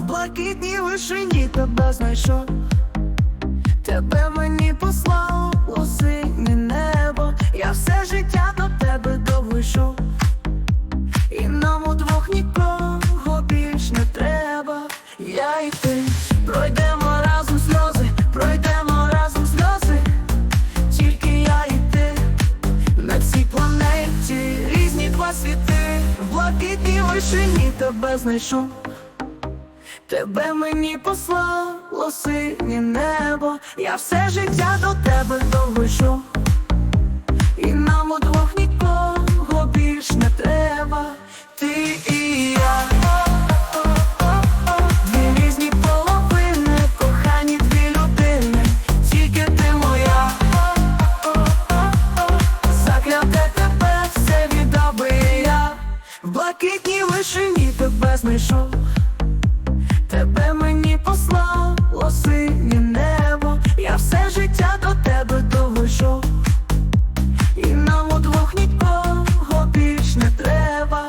блакитній вишині тебе знайшов. Тебе мені послало синє небо, я все життя до тебе довго йшов. І нам удвох нікого більш не треба. Я і ти пройдемо разом сльози, пройдемо разом сльози, тільки я і ти на цій планеті різні два світи, в блакитній вишині тебе знайшов. Тебе мені послало синє небо, я все життя до тебе йшов. І нам удвох нікого більш не треба, ти і я. Дві різні половини, кохані дві людини, тільки ти моя. Закляте тебе все віддав я. В блакитній вишині тебе знайшов. Тебе мені послало синє небо, я все життя до тебе довго. І нам удвох нікого більш не треба.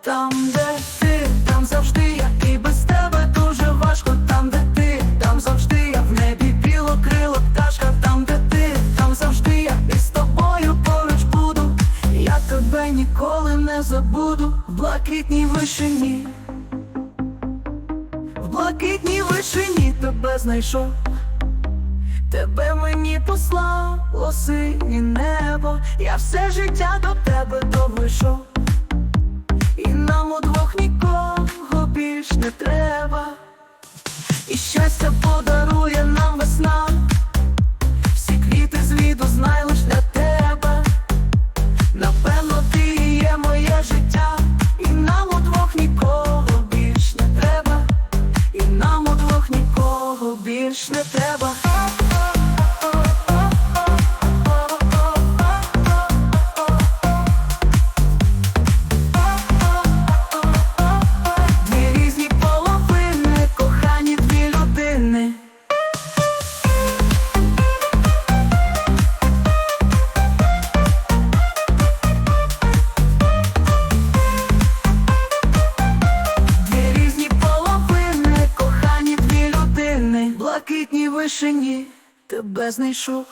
Там, де ти, там завжди я, і без тебе дуже важко. Там, де ти, там завжди я в небі біло крило пташка. Там, де ти, там завжди я, і з тобою поруч буду. Я тебе ніколи не забуду блакитній вишині. Блакитній вишині тебе знайшов. Тебе мені послало синє небо, я все життя до тебе довишов. І нам удвох нікого більш не треба. І щастя подарує не треба. Людини, тебе знайшов.